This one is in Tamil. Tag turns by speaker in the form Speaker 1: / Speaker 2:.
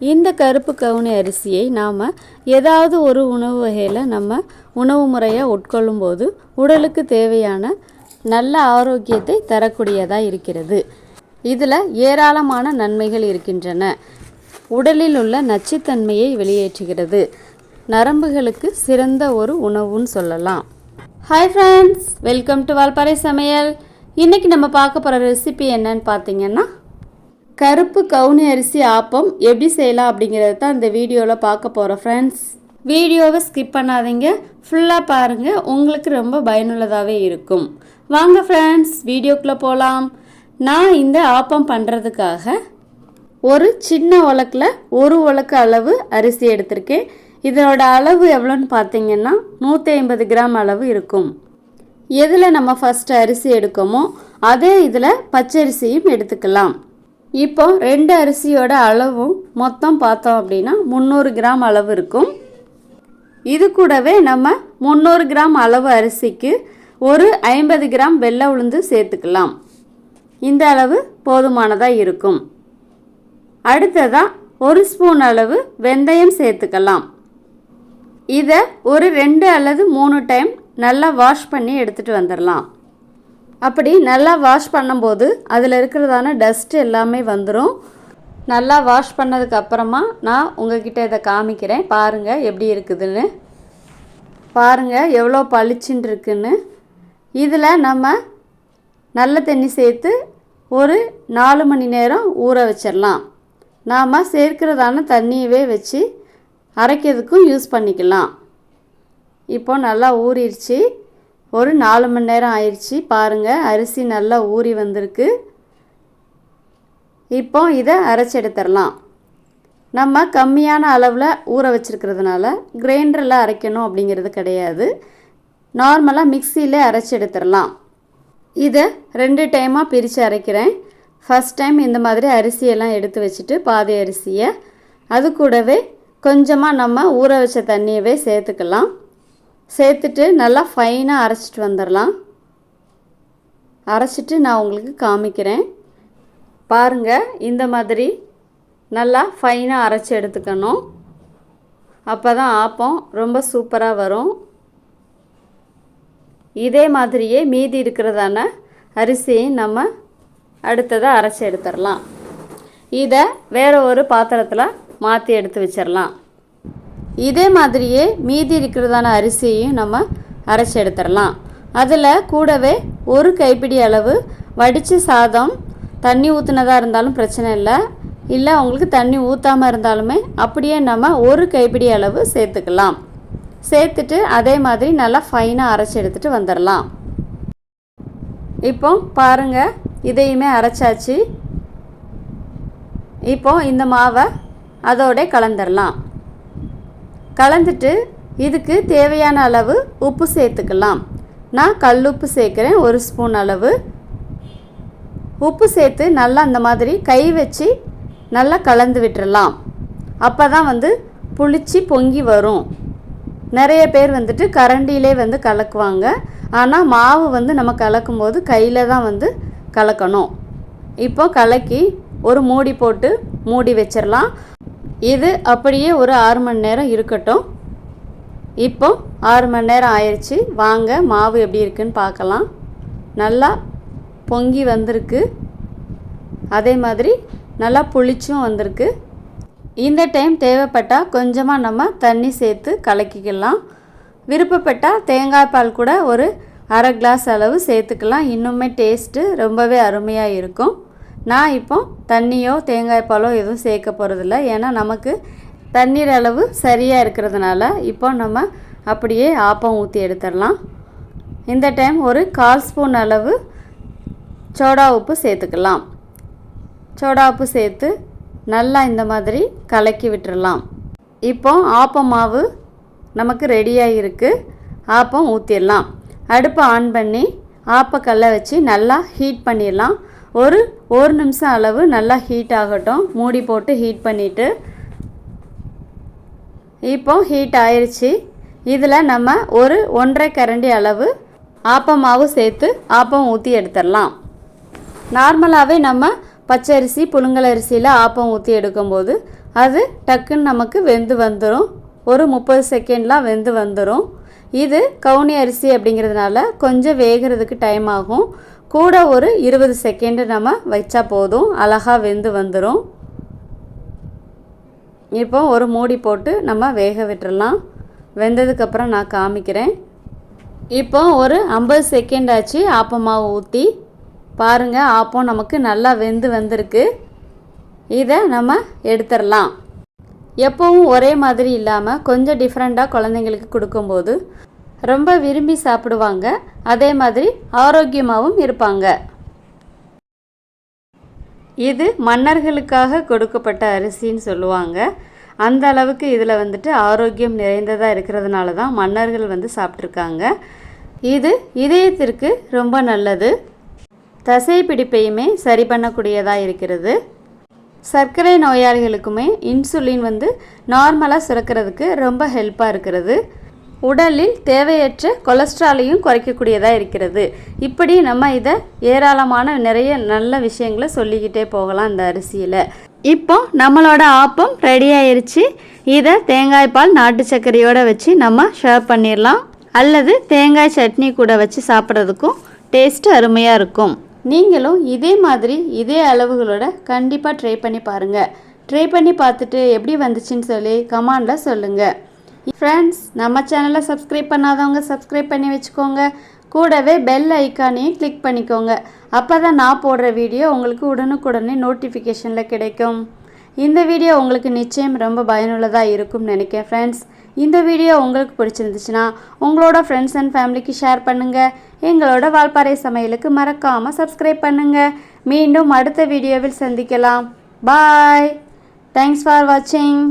Speaker 1: இந்த கருப்பு கவுனி அரிசியை நாம் ஏதாவது ஒரு உணவு வகையில் நம்ம உணவு முறையாக உட்கொள்ளும்போது உடலுக்கு தேவையான நல்ல ஆரோக்கியத்தை தரக்கூடியதாக இருக்கிறது. இதில் ஏராளமான நன்மைகள் இருக்கின்றன. உடலில் உள்ள நச்சுத்தன்மையை வெளியேற்றுகிறது. நரம்புகளுக்கு சிறந்த ஒரு உணவுன்னு சொல்லலாம். Hi friends welcome to Valparai சமையல் இன்றைக்கி நம்ம பார்க்க போகிற ரெசிபி என்னன்னு பார்த்தீங்கன்னா கருப்பு கவுனி அரிசி ஆப்பம் எப்படி செய்யலாம் அப்படிங்கிறத தான் இந்த வீடியோவில் பார்க்க போகிறோம் ஃப்ரெண்ட்ஸ் வீடியோவை ஸ்கிப் பண்ணாதீங்க. ஃபுல்லாக பாருங்கள் உங்களுக்கு ரொம்ப பயனுள்ளதாகவே இருக்கும். வாங்க ஃப்ரெண்ட்ஸ் வீடியோக்குள்ளே போகலாம் நான் இந்த ஆப்பம் பண்ணுறதுக்காக ஒரு சின்ன உலக்கில் ஒரு உலக்கு அளவு அரிசி எடுத்திருக்கேன். இதனோட அளவு எவ்வளோன்னு பார்த்தீங்கன்னா நூற்றி ஐம்பது கிராம் அளவு இருக்கும். எதில் நம்ம ஃபஸ்ட்டு அரிசி எடுக்கோமோ அதே இதில் பச்சரிசியும் எடுத்துக்கலாம். இப்போ ரெண்டு அரிசியோட அளவும் மொத்தம் பார்த்தோம் அப்படின்னா முந்நூறு கிராம் அளவு இருக்கும். இது கூடவே நம்ம முந்நூறு கிராம் அளவு அரிசிக்கு ஒரு ஐம்பது கிராம் வெள்ளை உளுந்து சேர்த்துக்கலாம். இந்த அளவு போதுமானதாக இருக்கும். அடுத்ததாக ஒரு ஸ்பூன் அளவு வெந்தயம் சேர்த்துக்கலாம். இதை ஒரு ரெண்டு அல்லது மூணு டைம் நல்லா வாஷ் பண்ணி எடுத்துகிட்டு வந்துடலாம் அப்படி நல்லா வாஷ் பண்ணும்போது அதில் இருக்கிறதான டஸ்ட் எல்லாமே வந்துடும் நல்லா வாஷ் பண்ணதுக்கு அப்புறமா நான் உங்ககிட்ட இதை காமிக்கிறேன். பாருங்கள் எப்படி இருக்குதுன்னு. பாருங்கள் எவ்வளோ பளிச்சுன்னு இருக்குன்னு. இதில் நம்ம நல்ல தண்ணி சேர்த்து ஒரு நாலு மணி நேரம் ஊற வச்சிடலாம். நாம் சேர்க்கிறதான தண்ணியவே வச்சு அரைக்கிறதுக்கும் யூஸ் பண்ணிக்கலாம். இப்போ நல்லா ஊறிடுச்சு. ஒரு நாலு மணி நேரம் ஆயிடுச்சு. பாருங்கள் அரிசி நல்லா ஊறி வந்திருக்கு. இப்போ இதை அரைச்சி எடுத்துடலாம். நம்ம கம்மியான அளவில் ஊற வச்சுருக்கிறதுனால கிரைண்டரில் அரைக்கணும் அப்படிங்கிறது கிடையாது. நார்மலாக மிக்சியில் அரைச்சி எடுத்துடலாம். இதை ரெண்டு டைமாக பிரித்து அரைக்கிறேன். ஃபஸ்ட் டைம் இந்த மாதிரி அரிசியெல்லாம் எடுத்து வச்சுட்டு பாதி அரிசியை. அது கூடவே கொஞ்சமாக நம்ம ஊற வச்ச தண்ணியவே சேர்த்துக்கலாம். சேர்த்துட்டு நல்லா ஃபைனாக அரைச்சிட்டு வந்துடலாம். அரைச்சிட்டு நான் உங்களுக்கு காமிக்கிறேன். பாருங்கள் இந்த மாதிரி நல்லா ஃபைனாக அரைச்சி எடுத்துக்கணும். அப்போ தான் ஆப்பம் ரொம்ப சூப்பராக வரும். இதே மாதிரியே மீதி இருக்கிறதான அரிசியும் நம்ம அடுத்ததை அரைச்சி எடுத்துடலாம். இதை வேறு ஒரு பாத்திரத்தில் மாற்றி எடுத்து வச்சிடலாம். இதே மாதிரியே மீதி இருக்கிறதான அரிசியையும் நம்ம அரைச்சி எடுத்துடலாம். அதில் கூடவே ஒரு கைப்பிடி அளவு வடித்த சாதம் தண்ணி ஊற்றுனதாக இருந்தாலும் பிரச்சனை இல்லை. இல்லை உங்களுக்கு தண்ணி ஊற்றாமல் இருந்தாலுமே அப்படியே நம்ம ஒரு கைப்பிடி அளவு சேர்த்துக்கலாம். சேர்த்துட்டு அதே மாதிரி நல்லா ஃபைனாக அரைச்சி எடுத்துகிட்டு வந்துடலாம். இப்போ பாருங்கள் இதையுமே அரைச்சாச்சு. இப்போ இந்த மாவை அதோட கலந்துடலாம். கலந்துட்டு இதுக்கு தேவையான அளவு உப்பு சேர்த்துக்கலாம். நான் கல்லுப்பு சேர்க்குறேன் ஒரு ஸ்பூன் அளவு. உப்பு சேர்த்து நல்லா அந்த மாதிரி கை வச்சு நல்லா கலந்து விட்டுறலாம். அப்போ தான் வந்து புளிச்சு பொங்கி வரும். நிறைய பேர் வந்துட்டு கரண்டியிலே வந்து கலக்குவாங்க. ஆனால் மாவு வந்து நம்ம கலக்கும் போது கையில் தான் வந்து கலக்கணும். இப்போ கலக்கி ஒரு மூடி போட்டு மூடி வச்சிடலாம் இது அப்படியே ஒரு ஆறு மணி நேரம் இருக்கட்டும். இப்போ ஆறு மணி நேரம் ஆயிடுச்சு வாங்க மாவு எப்படி இருக்குன்னு பார்க்கலாம். நல்லா பொங்கி வந்திருக்கு. அதே மாதிரி நல்லா புளிச்சும் வந்திருக்கு. இந்த டைம் தேவைப்பட்டால் கொஞ்சமாக நம்ம தண்ணி சேர்த்து கலக்கிக்கலாம். விருப்பப்பட்டால் தேங்காய் பால் கூட ஒரு அரை கிளாஸ் அளவு சேர்த்துக்கலாம். இன்னுமே டேஸ்ட்டு ரொம்பவே அருமையாக இருக்கும். நான் இப்போ தண்ணியோ தேங்காய் பாலோ எதுவும் சேர்க்க போகிறதில்ல ஏன்னா நமக்கு தண்ணீர் அளவு சரியாக இருக்கிறதுனால இப்போ நம்ம அப்படியே ஆப்பம் ஊற்றி எடுத்துடலாம். இந்த டைம் ஒரு கால் ஸ்பூன் அளவு சோடா உப்பு சேர்த்துக்கலாம். சோடா உப்பு சேர்த்து நல்லா இந்த மாதிரி கலக்கி விட்டுடலாம். இப்போ ஆப்பம் மாவு நமக்கு ரெடியாக இருக்குது ஆப்பம் ஊற்றிடலாம் அடுப்பை ஆன் பண்ணி ஆப்பக்கல்லை வச்சு நல்லா ஹீட் பண்ணிடலாம். ஒரு ஒரு நிமிஷம் அளவு நல்லா ஹீட் ஆகட்டும். மூடி போட்டு ஹீட் பண்ணிவிட்டு இப்போ ஹீட் ஆயிடுச்சு இதில் நம்ம ஒரு ஒன்றரை கரண்டி அளவு ஆப்பம் மாவு சேர்த்து ஆப்பம் ஊற்றி எடுத்துடலாம். நார்மலாகவே நம்ம பச்சரிசி புழுங்கல் அரிசியில் ஆப்பம் ஊற்றி எடுக்கும்போது அது டக்குன்னு நமக்கு வெந்து வந்துடும் ஒரு முப்பது செகண்ட்லாம் வெந்து வந்துடும் இது கவுனி அரிசி அப்படிங்கிறதுனால கொஞ்சம் வேகிறதுக்கு டைம் ஆகும். கூட ஒரு இருபது செகண்டு நம்ம வச்சா போதும். அழகாக வெந்து வந்துடும் இப்போ ஒரு மூடி போட்டு நம்ம வேக விட்டுறலாம். வெந்ததுக்கப்புறம் நான் காமிக்கிறேன். இப்போ ஒரு ஐம்பது செகண்ட் ஆச்சு ஆப்பமாவை ஊற்றி பாருங்கள் ஆப்பம் நமக்கு நல்லா வெந்து வந்திருக்கு. இதை நம்ம எடுத்துடலாம் எப்போவும் ஒரே மாதிரி இல்லாமல் கொஞ்சம் டிஃப்ரெண்ட்டாக குழந்தைங்களுக்கு கொடுக்கும்போது ரொம்ப விரும்பி சாப்பிடுவாங்க. அதே மாதிரி ஆரோக்கியமாகவும் இருப்பாங்க. இது மன்னர்களுக்காக கொடுக்கப்பட்ட அரிசின்னு சொல்லுவாங்க. அந்த அளவுக்கு இதில் வந்துட்டு ஆரோக்கியம் நிறைந்ததாக இருக்கிறதுனால தான் மன்னர்கள் வந்து சாப்பிட்ருக்காங்க இது இதயத்திற்கு ரொம்ப நல்லது. தசை பிடிப்பையுமே சரி பண்ணக்கூடியதாக இருக்கிறது. சர்க்கரை நோயாளிகளுக்குமே இன்சுலின் வந்து நார்மலாக சுரக்கிறதுக்கு ரொம்ப ஹெல்ப்பாக இருக்கிறது. உடலில் தேவையற்ற கொலஸ்ட்ராலையும் குறைக்கக்கூடியதாக இருக்கிறது. இப்படி நம்ம இதை ஏராளமான நிறைய நல்ல விஷயங்களை சொல்லிக்கிட்டே போகலாம் இந்த அரிசியில். இப்போ நம்மளோட ஆப்பம் ரெடி ஆயிடுச்சு இதை தேங்காய் பால் நாட்டு சர்க்கரையோடு வச்சு நம்ம ஷேர் பண்ணிடலாம். அல்லது தேங்காய் சட்னி கூட வச்சு சாப்பிட்றதுக்கும் டேஸ்ட் அருமையாக இருக்கும். நீங்களும் இதே மாதிரி இதே அளவுகளோட கண்டிப்பாக ட்ரை பண்ணி பாருங்கள் ட்ரை பண்ணி பார்த்துட்டு எப்படி வந்துச்சுன்னு சொல்லி கமாண்டில் சொல்லுங்கள் ஃப்ரெண்ட்ஸ் நம்ம சேனலை சப்ஸ்கிரைப் பண்ணாதவங்க சப்ஸ்கிரைப் பண்ணி வச்சுக்கோங்க. கூடவே பெல் ஐக்கானையும் கிளிக் பண்ணிக்கோங்க. அப்போ தான் நான் போடுற வீடியோ உங்களுக்கு உடனுக்குடனே நோட்டிஃபிகேஷனில் கிடைக்கும். இந்த வீடியோ உங்களுக்கு நிச்சயம் ரொம்ப பயனுள்ளதாக இருக்கும்னு நினைக்கிறேன் ஃப்ரெண்ட்ஸ் இந்த வீடியோ உங்களுக்கு பிடிச்சிருந்துச்சுன்னா உங்களோட ஃப்ரெண்ட்ஸ் அண்ட் ஃபேமிலிக்கு ஷேர் பண்ணுங்கள் எங்களோட வால்பாறை சமையலுக்கு மறக்காமல் சப்ஸ்கிரைப் பண்ணுங்கள் மீண்டும் அடுத்த வீடியோவில் சந்திக்கலாம். பாய் தேங்க்ஸ் ஃபார் வாட்சிங்